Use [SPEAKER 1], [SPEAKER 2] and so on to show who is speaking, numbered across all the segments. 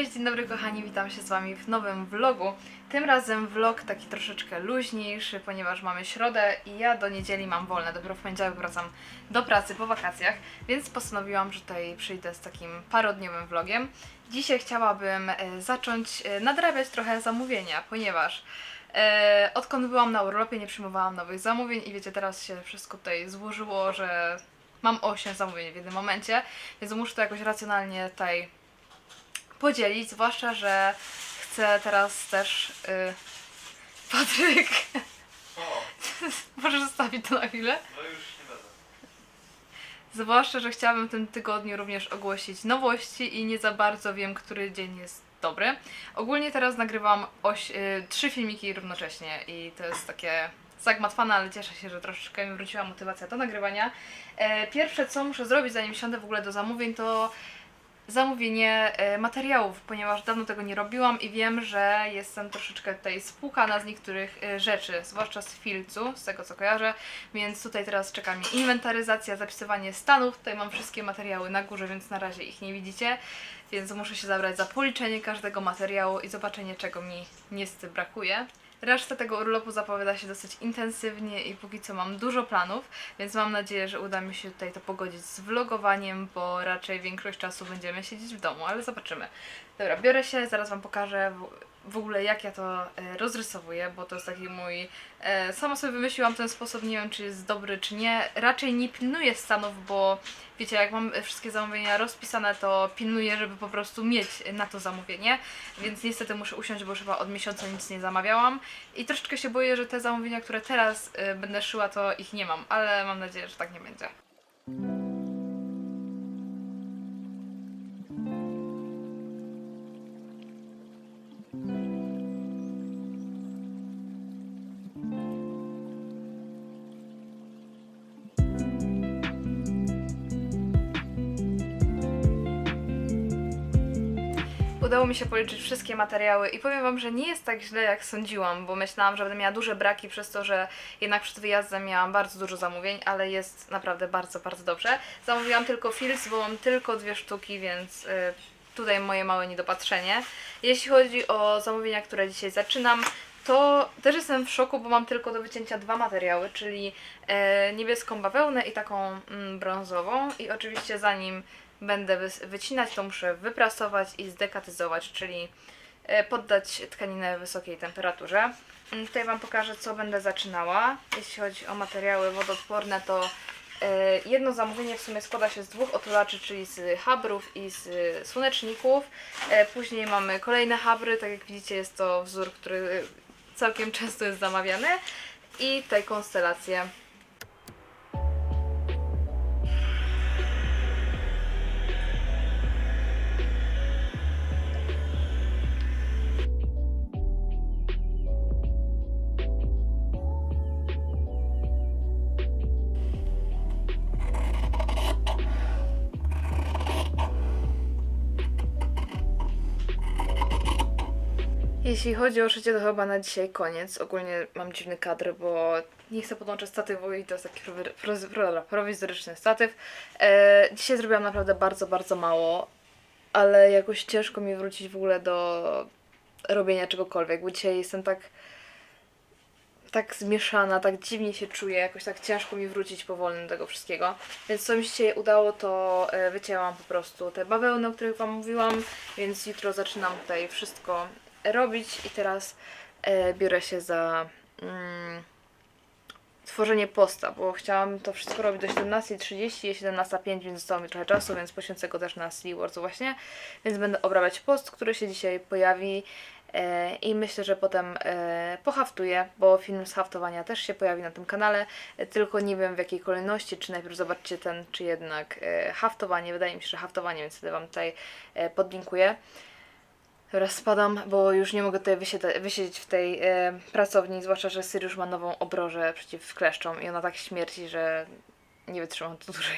[SPEAKER 1] Cześć, dzień dobry kochani, witam się z Wami w nowym vlogu. Tym razem vlog taki troszeczkę luźniejszy, ponieważ mamy środę i ja do niedzieli mam wolne. Dopiero w poniedziałek wracam do pracy po wakacjach, więc postanowiłam, że tutaj przyjdę z takim parodniowym vlogiem. Dzisiaj chciałabym e, zacząć e, nadrabiać trochę zamówienia, ponieważ e, odkąd byłam na urlopie nie przyjmowałam nowych zamówień i wiecie, teraz się wszystko tutaj złożyło, że mam 8 zamówień w jednym momencie, więc muszę to jakoś racjonalnie tutaj podzielić, zwłaszcza, że chcę teraz też. Y... Patryk,
[SPEAKER 2] O,
[SPEAKER 1] możesz zostawić to na chwilę?
[SPEAKER 2] no już nie będę.
[SPEAKER 1] Zwłaszcza, że chciałabym w tym tygodniu również ogłosić nowości i nie za bardzo wiem, który dzień jest dobry. Ogólnie teraz nagrywam oś, y, trzy filmiki równocześnie i to jest takie zagmatwane, ale cieszę się, że troszeczkę mi wróciła motywacja do nagrywania. E, pierwsze, co muszę zrobić, zanim siądę w ogóle do zamówień, to zamówienie e, materiałów, ponieważ dawno tego nie robiłam i wiem, że jestem troszeczkę tutaj spłukana z niektórych e, rzeczy, zwłaszcza z filcu, z tego co kojarzę, więc tutaj teraz czeka mnie inwentaryzacja, zapisywanie stanów. Tutaj mam wszystkie materiały na górze, więc na razie ich nie widzicie, więc muszę się zabrać za policzenie każdego materiału i zobaczenie, czego mi niestety brakuje. Reszta tego urlopu zapowiada się dosyć intensywnie i póki co mam dużo planów, więc mam nadzieję, że uda mi się tutaj to pogodzić z vlogowaniem, bo raczej większość czasu będziemy siedzieć w domu, ale zobaczymy. Dobra, biorę się, zaraz Wam pokażę w, ogóle jak ja to e, rozrysowuję, bo to jest taki mój... E, sama sobie wymyśliłam ten sposób, nie wiem czy jest dobry czy nie. Raczej nie pilnuję stanów, bo wiecie, jak mam wszystkie zamówienia rozpisane, to pilnuję, żeby po prostu mieć na to zamówienie, więc niestety muszę usiąść, bo chyba od miesiąca nic nie zamawiałam i troszeczkę się boję, że te zamówienia, które teraz e, będę szyła, to ich nie mam, ale mam nadzieję, że tak nie będzie. Udało mi się policzyć wszystkie materiały i powiem Wam, że nie jest tak źle jak sądziłam, bo myślałam, że będę miała duże braki przez to, że jednak przed wyjazdem miałam bardzo dużo zamówień, ale jest naprawdę bardzo, bardzo dobrze. Zamówiłam tylko filc, bo mam tylko dwie sztuki, więc y, tutaj moje małe niedopatrzenie. Jeśli chodzi o zamówienia, które dzisiaj zaczynam, to też jestem w szoku, bo mam tylko do wycięcia dwa materiały, czyli e, niebieską bawełnę i taką mm, brązową. I oczywiście zanim będę wycinać, to muszę wyprasować i zdekatyzować, czyli e, poddać tkaninę wysokiej temperaturze. Mm, Tutaj Wam pokażę, co będę zaczynała. Jeśli chodzi o materiały wodoodporne, to e, jedno zamówienie w sumie składa się z dwóch otulaczy, czyli z habrów i z słoneczników. E, Później mamy kolejne habry, tak jak widzicie jest to wzór, który całkiem często jest zamawiany. I tutaj konstelacje. Jeśli chodzi o szycie, to chyba na dzisiaj koniec. Ogólnie mam dziwny kadr, bo nie chcę podłączyć statywu i to jest taki prowizoryczny statyw. E, dzisiaj zrobiłam naprawdę bardzo, bardzo mało, ale jakoś ciężko mi wrócić w ogóle do robienia czegokolwiek, bo dzisiaj jestem tak tak zmieszana, tak dziwnie się czuję, jakoś tak ciężko mi wrócić powolnie do tego wszystkiego. Więc co mi się udało, to e, wycięłam po prostu te bawełny, o których Wam mówiłam, więc jutro zaczynam tutaj wszystko robić i teraz e, biorę się za mm, tworzenie posta, bo chciałam to wszystko robić do 17.30, jest 17.05, więc zostało mi trochę czasu, więc poświęcę go też na Sea Wars właśnie, więc będę obrabiać post, który się dzisiaj pojawi e, i myślę, że potem e, pohaftuję, bo film z haftowania też się pojawi na tym kanale, e, tylko nie wiem w jakiej kolejności, czy najpierw zobaczycie ten, czy jednak e, haftowanie, wydaje mi się, że haftowanie, więc wtedy Wam tutaj e, podlinkuję. Teraz spadam, bo już nie mogę tutaj wysiedzieć w tej e, pracowni, zwłaszcza, że Syriusz ma nową obrożę przeciw kleszczom i ona tak śmierci, że nie wytrzymam tu dłużej.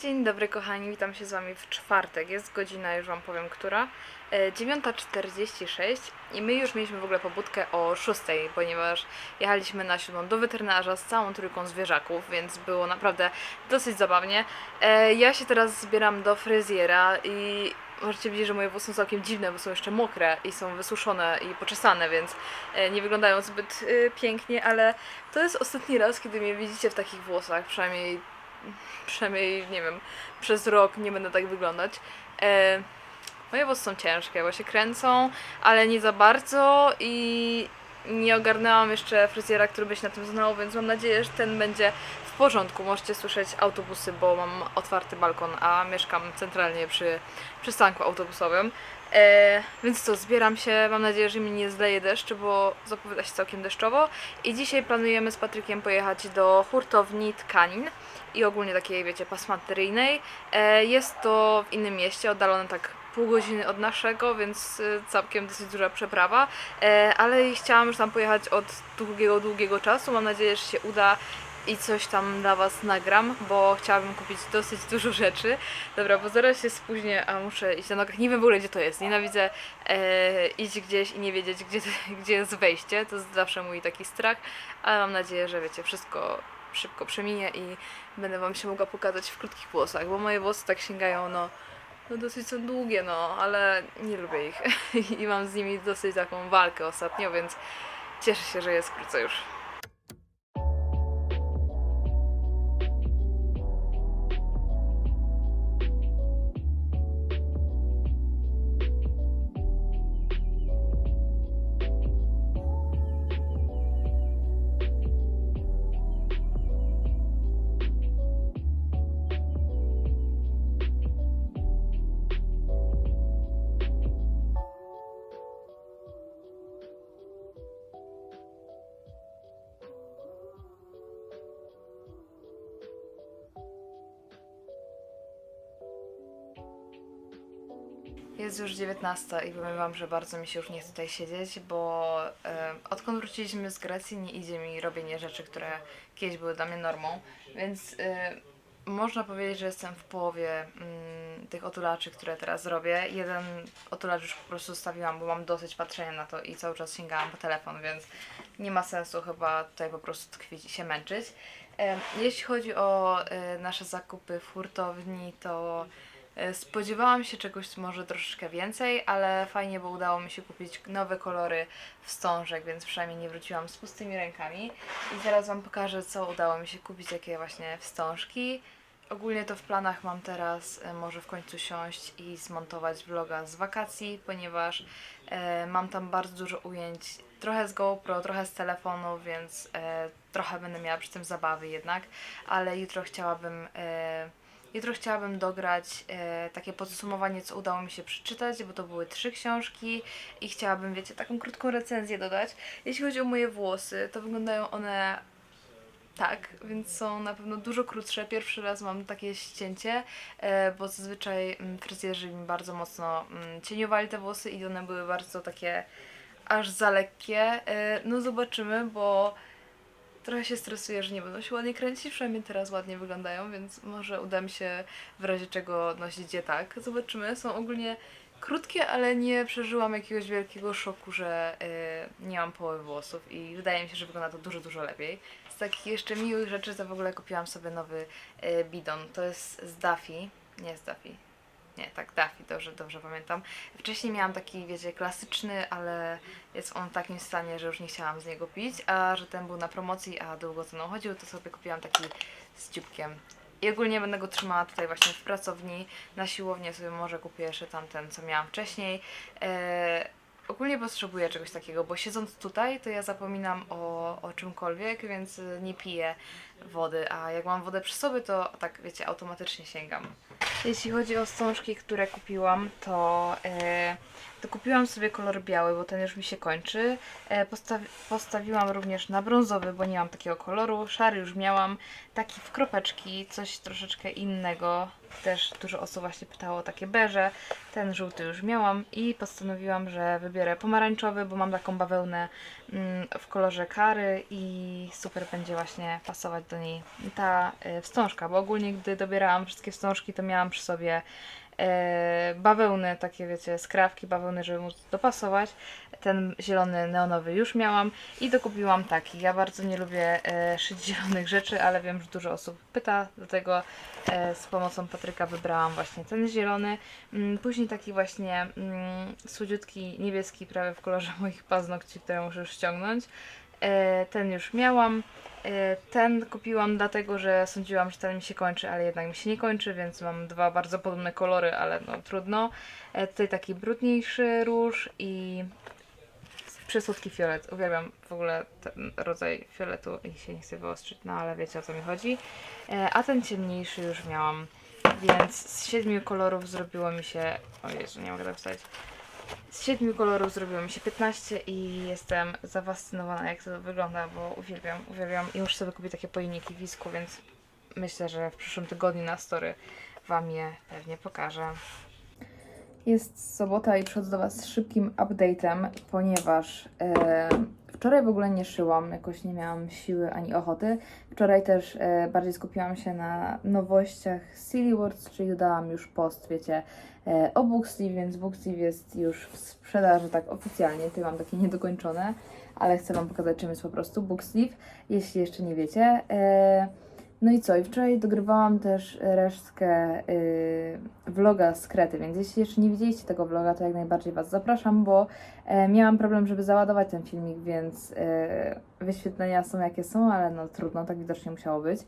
[SPEAKER 1] Dzień dobry kochani, witam się z Wami w czwartek, jest godzina, już Wam powiem która, e, 9.46 i my już mieliśmy w ogóle pobudkę o 6, ponieważ jechaliśmy na siódmą do weterynarza z całą trójką zwierzaków, więc było naprawdę dosyć zabawnie. E, ja się teraz zbieram do fryzjera i możecie widzieć, że moje włosy są całkiem dziwne, bo są jeszcze mokre i są wysuszone i poczesane, więc e, nie wyglądają zbyt e, pięknie, ale to jest ostatni raz, kiedy mnie widzicie w takich włosach, przynajmniej, przynajmniej nie wiem, przez rok nie będę tak wyglądać. E, moje włosy są ciężkie, bo się kręcą, ale nie za bardzo i nie ogarnęłam jeszcze fryzjera, który by się na tym znał, więc mam nadzieję, że ten będzie w porządku. Możecie słyszeć autobusy, bo mam otwarty balkon, a mieszkam centralnie przy przystanku autobusowym. E, więc co, zbieram się, mam nadzieję, że mi nie zleje deszcz, bo zapowiada się całkiem deszczowo. I dzisiaj planujemy z Patrykiem pojechać do hurtowni tkanin i ogólnie takiej, wiecie, pasmateryjnej. E, jest to w innym mieście, oddalone tak pół godziny od naszego, więc y, całkiem dosyć duża przeprawa, e, ale chciałam już tam pojechać od długiego, długiego czasu. Mam nadzieję, że się uda i coś tam dla Was nagram, bo chciałabym kupić dosyć dużo rzeczy. Dobra, bo zaraz się spóźnię, a muszę iść na nogach. Nie wiem w ogóle, gdzie to jest. Nienawidzę e, iść gdzieś i nie wiedzieć, gdzie, gdzie jest wejście. To jest zawsze mój taki strach, ale mam nadzieję, że wiecie, wszystko szybko przeminie i będę Wam się mogła pokazać w krótkich włosach, bo moje włosy tak sięgają, no, no dosyć są długie, no, ale nie lubię ich i mam z nimi dosyć taką walkę ostatnio, więc cieszę się, że jest krócej już. Jest już 19 i powiem wam, że bardzo mi się już nie chce tutaj siedzieć, bo e, odkąd wróciliśmy z Grecji nie idzie mi robienie rzeczy, które kiedyś były dla mnie normą, więc e, można powiedzieć, że jestem w połowie mm, tych otulaczy, które teraz robię. Jeden otulacz już po prostu zostawiłam, bo mam dosyć patrzenia na to i cały czas sięgałam po telefon, więc nie ma sensu chyba tutaj po prostu tkwić i się męczyć. E, jeśli chodzi o e, nasze zakupy w hurtowni, to Spodziewałam się czegoś może troszeczkę więcej, ale fajnie, bo udało mi się kupić nowe kolory wstążek, więc przynajmniej nie wróciłam z pustymi rękami. I teraz Wam pokażę, co udało mi się kupić, jakie właśnie wstążki. Ogólnie to w planach mam teraz e, może w końcu siąść i zmontować vloga z wakacji, ponieważ e, mam tam bardzo dużo ujęć, trochę z GoPro, trochę z telefonu, więc e, trochę będę miała przy tym zabawy jednak, ale jutro chciałabym e, Jutro chciałabym dograć e, takie podsumowanie, co udało mi się przeczytać, bo to były trzy książki i chciałabym, wiecie, taką krótką recenzję dodać. Jeśli chodzi o moje włosy, to wyglądają one tak, więc są na pewno dużo krótsze. Pierwszy raz mam takie ścięcie, e, bo zazwyczaj mm, fryzjerzy mi bardzo mocno mm, cieniowali te włosy i one były bardzo takie aż za lekkie. E, no zobaczymy, bo trochę się stresuję, że nie będą się ładnie kręcić, przynajmniej teraz ładnie wyglądają, więc może uda mi się w razie czego nosić je tak. Zobaczymy. Są ogólnie krótkie, ale nie przeżyłam jakiegoś wielkiego szoku, że y, nie mam połowy włosów i wydaje mi się, że wygląda to dużo, dużo lepiej. Z takich jeszcze miłych rzeczy to w ogóle kupiłam sobie nowy y, bidon. To jest z Daffy. Nie z Daffy. Nie, tak, Daffy, dobrze, dobrze pamiętam. Wcześniej miałam taki, wiecie, klasyczny, ale jest on w takim stanie, że już nie chciałam z niego pić, a że ten był na promocji, a długo mną chodził, to sobie kupiłam taki z dzióbkiem. I ogólnie będę go trzymała tutaj właśnie w pracowni. Na siłownię sobie może kupię jeszcze tamten, co miałam wcześniej. Eee, ogólnie potrzebuję czegoś takiego, bo siedząc tutaj, to ja zapominam o, o czymkolwiek, więc nie piję wody, a jak mam wodę przy sobie, to tak, wiecie, automatycznie sięgam. Jeśli chodzi o wstążki, które kupiłam, to, e, to kupiłam sobie kolor biały, bo ten już mi się kończy. E, postawi postawiłam również na brązowy, bo nie mam takiego koloru. Szary już miałam. Taki w kropeczki, coś troszeczkę innego. Też dużo osób właśnie pytało o takie beże. Ten żółty już miałam i postanowiłam, że wybiorę pomarańczowy, bo mam taką bawełnę mm, w kolorze kary i super będzie właśnie pasować do niej ta e, wstążka, bo ogólnie gdy dobierałam wszystkie wstążki, to miałam przy sobie e, bawełny, takie wiecie, skrawki bawełny, żeby móc dopasować. Ten zielony neonowy już miałam i dokupiłam taki. Ja bardzo nie lubię e, szyć zielonych rzeczy, ale wiem, że dużo osób pyta, dlatego z pomocą Patryka wybrałam właśnie ten zielony. Mm, Później taki właśnie mm, słodziutki niebieski, prawie w kolorze moich paznokci, które muszę już ściągnąć. E, ten już miałam. E, Ten kupiłam dlatego, że sądziłam, że ten mi się kończy, ale jednak mi się nie kończy, więc mam dwa bardzo podobne kolory, ale no trudno. E, Tutaj taki brudniejszy róż i przesłodki fiolet. Uwielbiam w ogóle ten rodzaj fioletu i się nie chcę wyostrzyć, no ale wiecie o co mi chodzi. A ten ciemniejszy już miałam, więc z siedmiu kolorów zrobiło mi się... O Jezu, nie mogę tak. Z siedmiu kolorów zrobiło mi się 15 i jestem zafascynowana jak to wygląda, bo uwielbiam, uwielbiam i muszę sobie kupić takie pojemniki Wisku, więc myślę, że w przyszłym tygodniu na story Wam je pewnie pokażę. Jest sobota i przychodzę do Was z szybkim update'em, ponieważ e, wczoraj w ogóle nie szyłam, jakoś nie miałam siły ani ochoty. Wczoraj też e, bardziej skupiłam się na nowościach Silly Words, czyli dodałam już post, wiecie, e, o Booksleeve, więc Booksleeve jest już w sprzedaży tak oficjalnie. Tutaj mam takie niedokończone, ale chcę Wam pokazać, czym jest po prostu Booksleeve, jeśli jeszcze nie wiecie. E, no i co? I wczoraj dogrywałam też resztkę y, vloga z Krety, więc jeśli jeszcze nie widzieliście tego vloga, to jak najbardziej Was zapraszam, bo e, miałam problem, żeby załadować ten filmik, więc e, wyświetlenia są jakie są, ale no trudno, tak widocznie musiało być.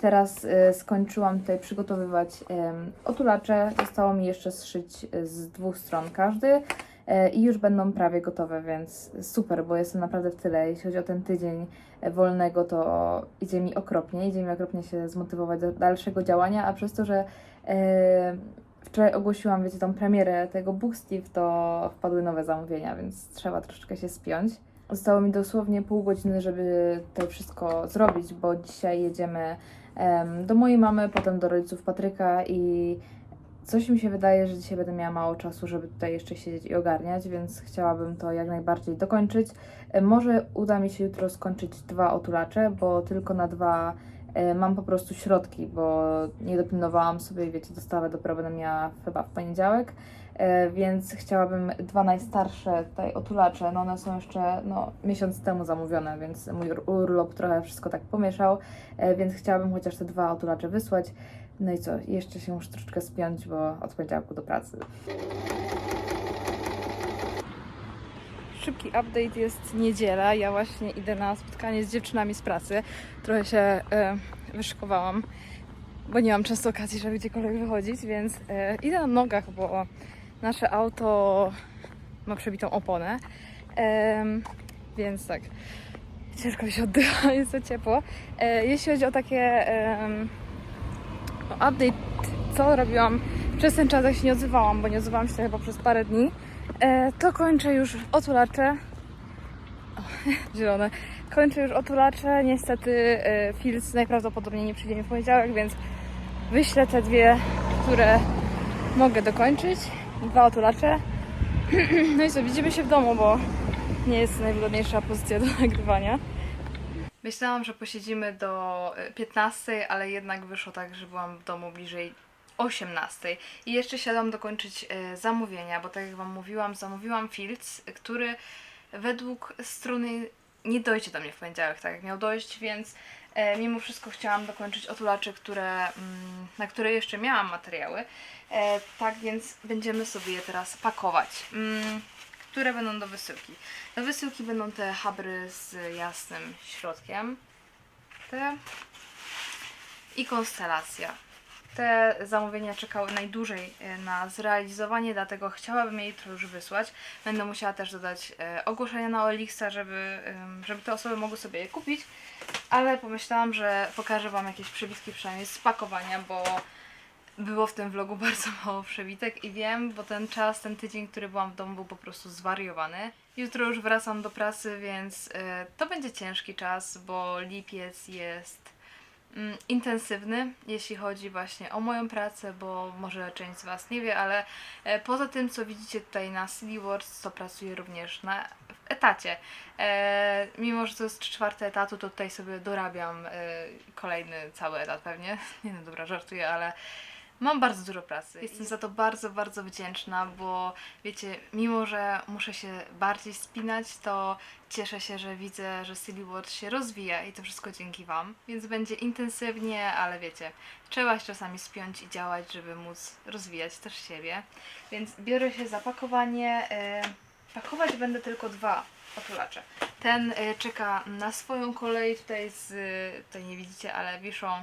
[SPEAKER 1] Teraz e, skończyłam tutaj przygotowywać otulacze, zostało mi jeszcze zszyć e, z dwóch stron każdy i już będą prawie gotowe, więc super, bo jestem naprawdę w tyle. Jeśli chodzi o ten tydzień e, wolnego, to idzie mi okropnie, idzie mi okropnie się zmotywować do dalszego działania, a przez to, że e, wczoraj ogłosiłam, wiecie, tą premierę tego Booksteve, to wpadły nowe zamówienia, więc trzeba troszeczkę się spiąć. Zostało mi dosłownie pół godziny, żeby to wszystko zrobić, bo dzisiaj jedziemy em, do mojej mamy, potem do rodziców Patryka i coś mi się wydaje, że dzisiaj będę miała mało czasu, żeby tutaj jeszcze siedzieć i ogarniać, więc chciałabym to jak najbardziej dokończyć. E, Może uda mi się jutro skończyć dwa otulacze, bo tylko na dwa e, mam po prostu środki, bo nie dopilnowałam sobie, wiecie, dostawę dopiero będę miała chyba w poniedziałek, e, więc chciałabym dwa najstarsze tutaj otulacze, no one są jeszcze no, miesiąc temu zamówione, więc mój ur- urlop trochę wszystko tak pomieszał, więc chciałabym chociaż te dwa otulacze wysłać. No i co, jeszcze się muszę troszeczkę spiąć, bo od poniedziałku do pracy. Szybki update jest niedziela. Ja właśnie idę na spotkanie z dziewczynami z pracy. Trochę się e, wyszykowałam, bo nie mam często okazji, żeby gdziekolwiek wychodzić, więc e, idę na nogach, bo nasze auto ma przebitą oponę. Więc tak, ciężko mi się oddycha, jest za ciepło. E, jeśli chodzi o takie update, co robiłam przez ten czas, jak się nie odzywałam, bo nie odzywałam się chyba przez parę dni, e, to kończę już otulacze. O, zielone. Kończę już otulacze. Niestety e, najprawdopodobniej nie przyjdzie mi w poniedziałek, więc wyślę te dwie, które mogę dokończyć. Dwa otulacze. No i co, widzimy się w domu, bo nie jest najwygodniejsza pozycja do nagrywania. Myślałam, że posiedzimy do e, 15, ale jednak wyszło tak, że byłam w domu bliżej 18. I jeszcze siadam dokończyć e, zamówienia, bo tak jak Wam mówiłam, zamówiłam filc, który według struny nie dojdzie do mnie w poniedziałek, tak jak miał dojść, więc e, mimo wszystko chciałam dokończyć otulacze, które, mm, na które jeszcze miałam materiały. E, tak więc będziemy sobie je teraz pakować. Które będą do wysyłki. Do wysyłki będą te habry z jasnym środkiem. Te i konstelacja. Te zamówienia czekały najdłużej e, na zrealizowanie, dlatego chciałabym je jutro już wysłać. Będę musiała też dodać e, ogłoszenia na Olixa, żeby, żeby te osoby mogły sobie je kupić, ale pomyślałam, że pokażę Wam jakieś przebitki przynajmniej z pakowania, bo było w tym vlogu bardzo mało przebitek i wiem, bo ten czas, ten tydzień, który byłam w domu był po prostu zwariowany. Jutro już wracam do pracy, więc e, to będzie ciężki czas, bo lipiec jest mm, intensywny, jeśli chodzi właśnie o moją pracę, bo może część z Was nie wie, ale e, poza tym, co widzicie tutaj na Wars, to pracuję również na w etacie. E, mimo, że to jest czwarte etatu, to tutaj sobie dorabiam e, kolejny cały etat pewnie. Nie no, dobra, żartuję, ale Mam bardzo dużo pracy. Jestem za to bardzo, bardzo wdzięczna, bo wiecie, mimo że muszę się bardziej spinać, to cieszę się, że widzę, że Silly Watch się rozwija i to wszystko dzięki Wam. Więc będzie intensywnie, ale wiecie, trzeba się czasami spiąć i działać, żeby móc rozwijać też siebie. Więc biorę się za pakowanie. e, Pakować będę tylko dwa otulacze. Ten e, czeka na swoją kolej. Tutaj, z, tutaj nie widzicie, ale wiszą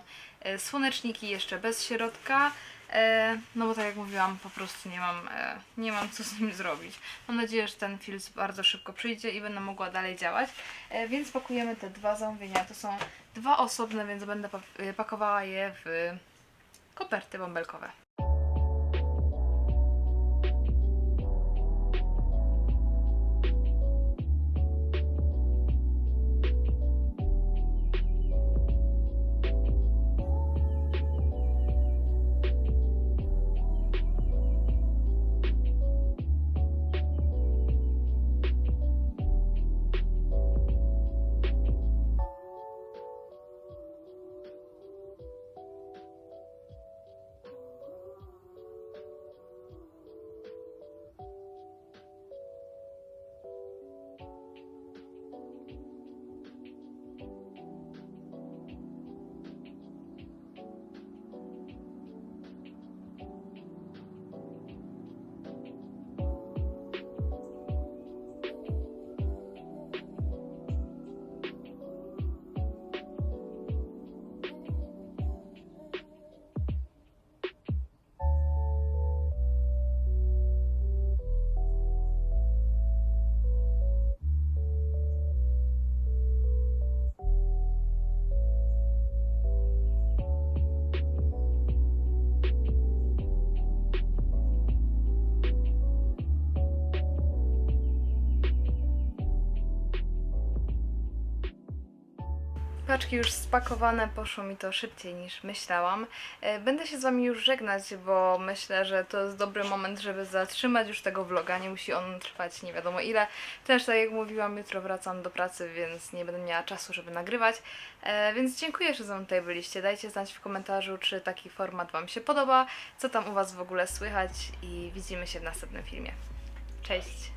[SPEAKER 1] słoneczniki jeszcze bez środka. E, no bo tak jak mówiłam, po prostu nie mam, e, nie mam co z nim zrobić. Mam nadzieję, że ten filtr bardzo szybko przyjdzie i będę mogła dalej działać. E, więc pakujemy te dwa zamówienia. To są dwa osobne, więc będę pa- e, pakowała je w koperty bąbelkowe. Paczki już spakowane, poszło mi to szybciej niż myślałam. E, Będę się z Wami już żegnać, bo myślę, że to jest dobry moment, żeby zatrzymać już tego vloga. Nie musi on trwać nie wiadomo ile. Też tak jak mówiłam, jutro wracam do pracy, więc nie będę miała czasu, żeby nagrywać. E, Więc dziękuję, że ze mną tutaj byliście. Dajcie znać w komentarzu, czy taki format Wam się podoba, co tam u Was w ogóle słychać i widzimy się w następnym filmie. Cześć!